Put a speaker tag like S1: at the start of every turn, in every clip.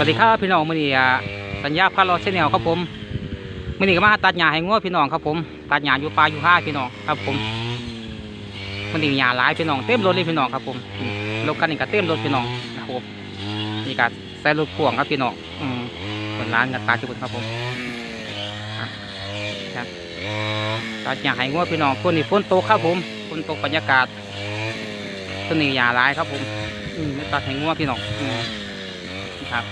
S1: สวัสดีครับพี่น้องมื่อนี้อ่าสัญญาพาเราเส้นแนวครับผมมื่อนี้ก็มาตัดหญ้าให้งัวพี่น้องครับผมตัดหญ้าอยู่ป่าอยู่ห้าพี่น้องครับผมมื่อนี้หญ้าหลายพี่น้องเต็มรถเลยพี่น้องครับผมรถคันนี้ก็เต็มรถพี่น้องครับผมนี่ก็ใส่รถพ่วงครับพี่น้องอืมคนร้านก็ตาจุดครับผมตัดหญ้าให้งัวพี่น้องฝนนี่ฝนตกครับผมฝนตกบรรยากาศต้นนี้หญ้าหลายครับผมอืมตัดให้งัวพี่น้องอืมครับ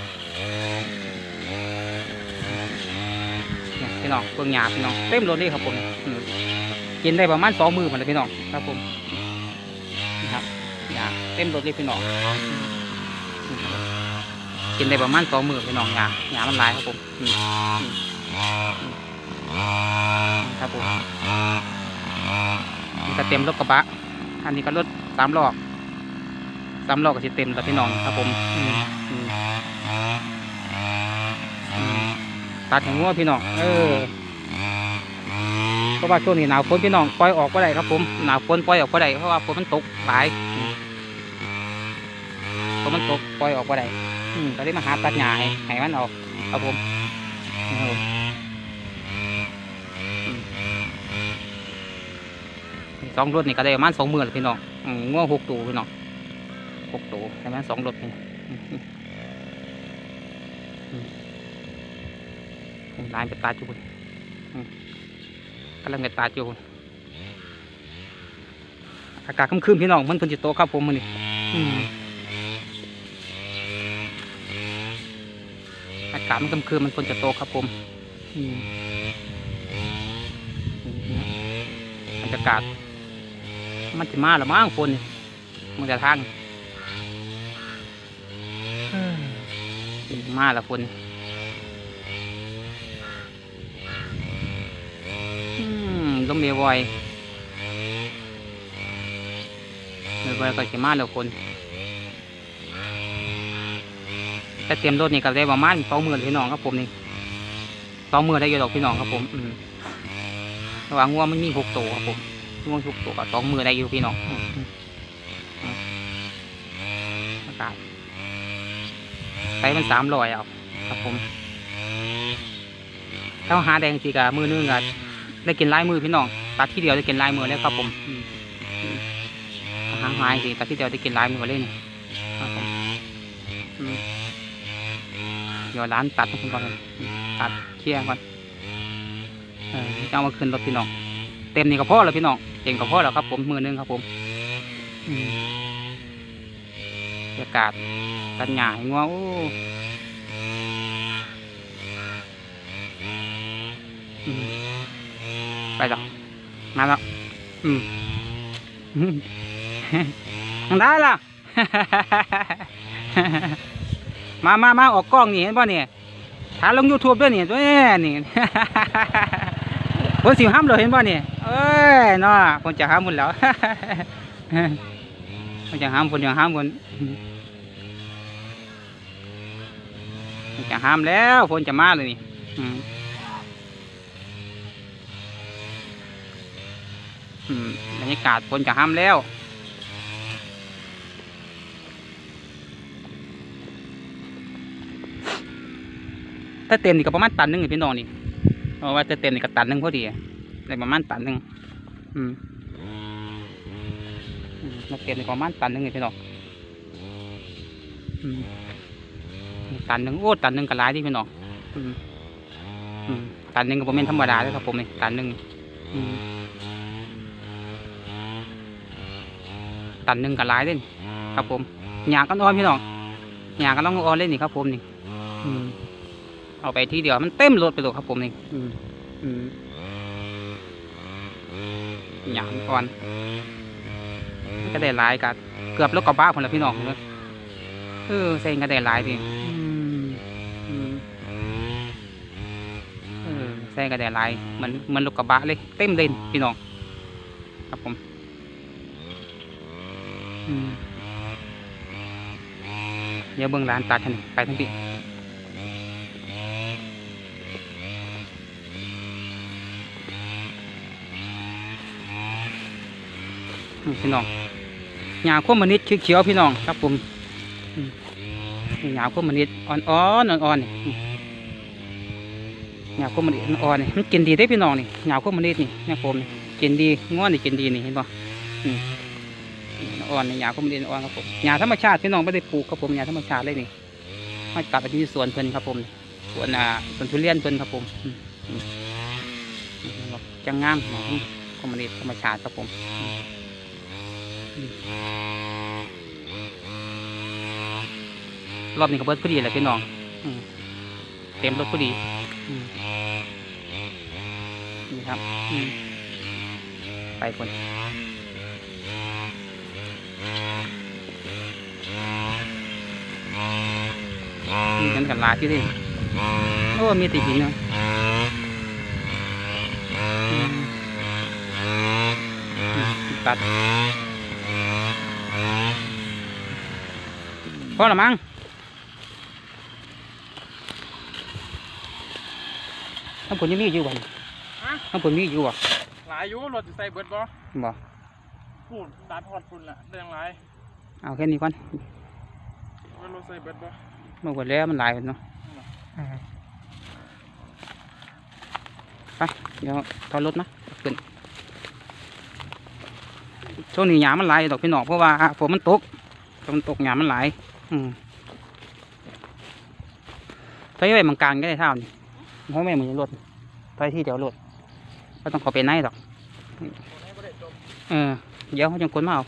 S1: เนี่ย พี่น้องเบิ่งหยาพี่น้องเต็มรถเลยครับผมกินได้ประมาณสองมือมันเลยพี่น้องครับผมนี่ครับหยาเต็มรถเลยพี่น้องกินได้ประมาณสองมือพี่น้องหยาหยามันหลายครับผมครับผมนี่ก็เต็มรถกระบะอันนี้ก็รถสามล้อสามล้อก็สิเต็มแล้วพี่น้องครับผมอืม ตัดแหงงัวพี่น้องเออเพราะว่าช่วงนี้หนาวฝนพี่น้องปล่อยออกก็ได้ครับผมหนาวฝนปล่อยออกก็ได้เพราะว่าฝนมันตกหลายอืมฝนมันตกปล่อยออกก็ได้อืมก็ได้มาหาตัดหญ้าให้ให้มันออกครับผมเอออืมสองรถนี่ก็ได้ประมาณสองหมื่นพี่น้องอืมงัวหกตัวพี่น้องหกตัวประมาณสองรถนี่อืมอืมอืม ลายเป็นตาจูนอืมกำลังเป็นตาจูนอากาศค่ำๆพี่น้องมันเพิ่นจิโตครับผมมันนี่อืมอากาศมันค่ำๆมันเพิ่นจะโตครับผมอืมบรรยากาศมันจะมาหรือมั้งฝนนี่มันจะทางเอ้ยมาแล้วฝนอื มลมเมียวอยเมีวอยก็จะมาแล้วคนแต่เตรียมรถนี่ก็ได้ประมาณสองหมื่นพี่น้องครับผมนี่สองหมื่นได้อยู่ดอกพี่น้องครับผมระหว่างงัวมันมีหกตัวครับผมงัวหกตัวกับสองหมื่นได้อยู่พี่น้องอากาศใช้มันสามร้อยเอาครับผมถ้าหาแดงสีกะมือนึงกะ ได้กินลายมือพี่น้องตัดที่เดียวได้กินลายมือเลยครับผมหางหายสิตัดที่เดียวได้กินลายมือเลยนี่ครับผมอืมเดี๋ยวร้านตัดให้ผมก่อนเลยตัดเคลียก่อนเจะเอามาขึ้นรถพี่น้อง เต็มนี่ก็พอแล้วพี่น้องเต็มก็พอแล้วครับ ผมมือนึงครับผมอืมบรรยากาศตัดหญ้าให้งัวโอ้อืม ไปต่อมาแล้วอืมทางได้ล่ะมามามาออกกล้องนี่เห็นป่ะเนี่ยถ่ายลงยูทูบด้วยนี่ตัวนี้นี่คนสิห้ามเลยเห็นป่ะเนี่ยเอ้ยเนาะคนจะห้ามคนแล้วคนจะห้ามคนจะห้ามคนคนจะห้ามแล้วคนจะมาเลยนี่อืม อืม บรรยากาศฝนจะห้ามแล้ว ถ้าเต็มนี่ก็ประมาณตันหนึงพี่น้องนี่เพราะว่าจะเต็มนี่ก็ตันหนึงพอดีได้ประมาณตันหนึงอืมอืมถ้าเต็มนี่ก็ประมาณตันหนึงพี่น้องตันหนึงโอ้ตันหนึงก็หลายที่พี่น้องตันหนึงก็บ่แม่นธรรมดาเลยครับผมนี่ตันหนึงอืม ตันหนึ่งกับลายเล่นครับผมหยากันอ่อนพี่น้องหยากันต้องอ่อนเล่นนี่ครับ ผมนี่อืมเอาไปที่เดียวมันเต็มรถไปเลยครับผมนี่อืมอืมหยาอ่อนมันก็ได้หลายกับเกือบรถกระบะคนละพี่น้องเลยเออเซ็งก็ได้หลายดิอืมอืมเออเซ็งก็ได้หลายเหมันเหมันรถกระบะเลยเต็มเลยพี่น้อง ครับผมอืม เดี๋ยวเบิ่งร้านตัดทันไปทั้งปีพี่น้องหญ้าข้มมันนิดเขียวๆพี่น้องครับผมอืมนี่หญ้วมันนิดอ่อนอ่อนอ่อนๆนี่อืมหญ้วมันนิดอ่อนๆนี่มันกินดีได้พี่น้องนี่หญ้าพวมันนิดนี่แม่ผมนี่กินดีง้อนี่กินดีนี่เห็นป่อืม อ่อนในหญ้าพวกมันนิดอ่อนครับผมหญ้าธรรมชาติพี่น้องไม่ได้ปลูกครับผมหญ้าธรรมชาติเลยนี่มาตัดไปที่สวนเพิ่นครับผมสวนอ่าสวนทุเรียนเพิ่นครับผมจังงามหอมพวกมันนิดธรรมชาติครับผมรอบนี้ก็เบิดพอดีแหละพี่น้องเต็มรถพอดีนี่ครับไปคน นี่กันกันหลายที่นี่โอ้ มีติหินเนาะตัดพอละมั้งข้างบนยังมีอยู่บ่น
S2: ฮะ
S1: ข้างบนมีอยู่บ่
S2: หลายอยู่รถใส่เบิดบ่
S1: บ่
S2: พูดดัดฮอดฝุ่นละเรื่องหลาย
S1: เอาแค่นี้ก่อน
S2: รถใส่เบิดบ่
S1: มาหมดแล้วมันหลายเนาะไปเดี๋ยวถอยรถนะขึ้นช่วงนี้หยามันหลายดอกพี่น้องเพราะว่าฝนมันตกฝนมันตกหยามันหลายอืมใช้ไว้มังกลางก็ได้เท่านี่เพราะแม่เหมือนรถไปที่เดี๋ยวรถก็ต้องเขอไปไหนดอก
S2: คนให้บ่ได้จม
S1: เออเดี๋ยวเขาจะคนมาเอา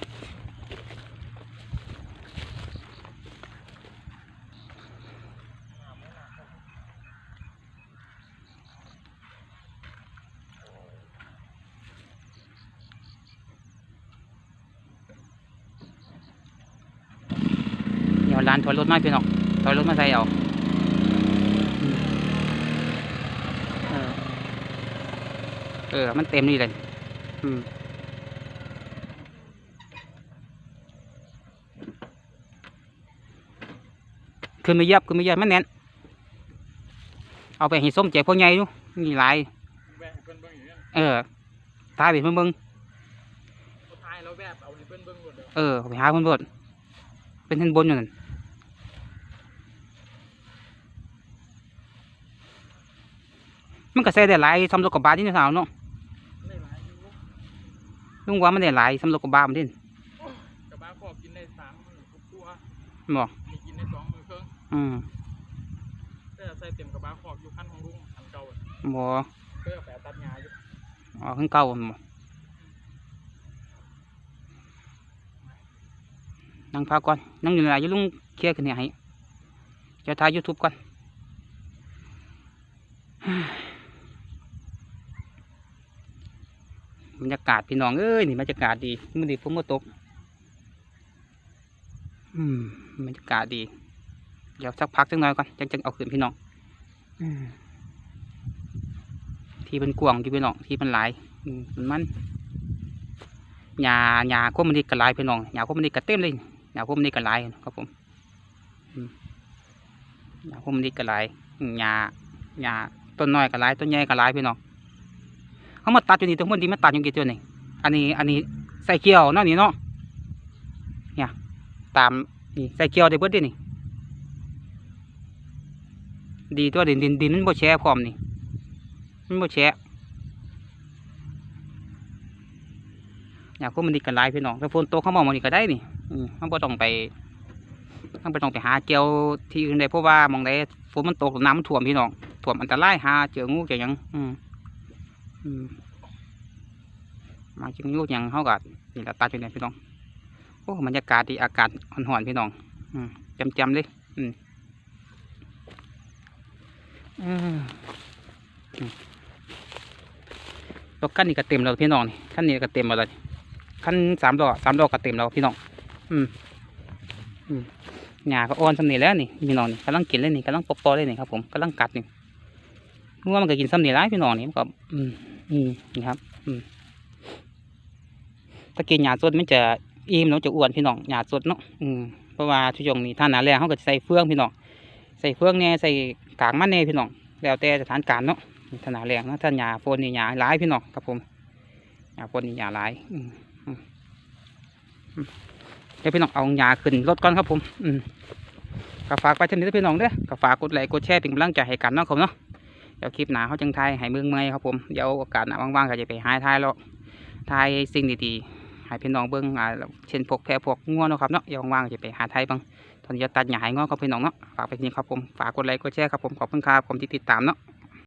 S1: เดี๋ยวร้านถอยรถมาพี่น้องถอยรถมาใส่เอาอืมเออเออ มันเต็มนี่เลย อืมขึ้นมาเหยียบขึ้นมาเหยียบมันแน่น เอาไปให้ส้มแจกพวกใหญ่ดูมีหลาย
S2: แวะให้เพิ่นเบิ่งอยู่นั่น
S1: เออตาไปเพิ่นเบิ่ง
S2: บ่ทายแล้วแวบเอาให้เพิ่นเบิ่งหมดเด้อ
S1: เออเอาไปหาเพิ่นโบดเป็นเพิ่นบนอยู่นั่นมันก็ใส่ได้หลายสำหรับกับบาทที่นี่สาวเนาะ
S2: ได้หลายอยู่
S1: ลุงว่ามั นได้หลายสำหรับกับบาทมันดิ
S2: กระบะขอบกินได้สามมื้อครบครัว
S1: บ่
S2: มีกินได้สองมื้อครึ่ง
S1: อืม
S2: แต่ใส่เต็มกระบะขอบอยู่คันของลุงคันเก่าอะ
S1: บ่
S2: เพื่อเอาไปตัดหญ้าอยู่
S1: เอ๋อขึ้นเก่าบ่นั่งพักก่อนนั่งอยู่ไหนอยู่ลุงเคลียร์กันเนี่ยให้เจะถ่ายยูทูบก่อน บรรยากาศพี่น้องเอ้ยนี่บรรยากาศดีมื่อนี้ฝนมาตก อืมบรรยากาศดี เดี๋ยวสักพักสักหน่อยก่อนจังจังเอาขึ้นพี่น้องอืมที่เป็นกวางที่พี่น้องที่มันหลายอืมมันมันหญ้าหญ้าก็มันดีกระลายพี่น้องหญ้าก็มันดีกระเต็มเลยหญ้าก็มันดีกระลายครับผมอืมหญ้าก็มันดีกระลายอืมหญ้าหญ้าต้นน้อยกระลายต้นใหญ่กระลายพี่น้อง เขามาตัดอยู่นี่ตรงบนที่มาตัดอยู่กี่ตัวนี่อันนี้อันนี้ใส่เกียวเนาะนี่เนาะเนี่ยตามนี่ใส่เกียวได้เบิดเด้นี่ ดีตัวดินดินดินมันบ่แช่พร้อมนี่มันบ่แช่อยากก็มันดีกันหลายพี่น้องถ้าฝนตกเขามองมันนี่ก็ได้นี่อืมมันบ่ต้องไปมันบ่ต้องไปหาเกียวที่อื่นใดเพราะว่ามองใดฝนมันตกน้ำมันท่วมพี่น้องท่วมอันตรายหาเจองูเจอยังอืม มาจึงลูกหยังเขากันี่แหละตัดอยู่เนี่ยพี่น้องโอ้บรรยากาศดีอากาศห่อนๆพี่น้องอืมจำจำๆเลยอืมรถคันนี้ก็เต็มแล้วพี่น้องนี่คันนี้ก็เต็มแล้วเลยคันสามดอกสามดอกก็เต็มแล้วพี่น้อง อืมอืมหญ้าก็อ่อนสำเนีแล้วนี่พี่น้องนี่กำลังกินเลยนี่กำลังปอกๆเลยนี่ครับผมกำลังกัดนี่ รู้ว่ามันก็กินสำนีแล้วพี่น้องนี่มันก็อืมอืมนี่ครับ อืมถ้ากินหญ้าสดมันจะอิ่มเนาะจะอ้วนพี่น้องหญ้าสดเนาะอืมเพราะว่าช่วงนี้ท่านหนาแรงเขาก็ใส่เฟืองพี่น้องใส่เฟืองเนี่ยใส่กากมันเนี่ยพี่น้องแล้วแต่สถานการณ์เนาะท่านหนาแรงนะท่านหญ้าฝนนี่หญ้าหลายพี่น้องครับผมหญ้าฝนนี่หญ้าหลายอืมอืมอืมเดี๋ยวพี่น้องเอาหญ้าขึ้นรถก่อนครับผม อืมก็ฝากไปเช่นนี้ด้อพี่น้องเด้อก็ฝากกดไลค์กดแชร์เป็นกำลังใจให้กันเนาะครับเนาะ เดี๋ยวคลิปหนาเขาจังไทยให้เมืองเมยครับผมเดี๋ยวโอกาสหนาว่างๆก็จะไปหายทายแล้วทายสิ่งดีๆให้พี่น้องเบิ้งอ่าเช่นพวกแพะพวกง่วเนาะครับเนาะเดี๋ยวว่างๆก็จะไปหาทายบ้างตอนนี้จะตัดหญ้าให้งัวครับพี่น้องเนาะฝากไปที่นี่ครับผมฝากกดไลค์กดแชร์ครับผมขอบคุณครับผมที่ติดตามเนาะ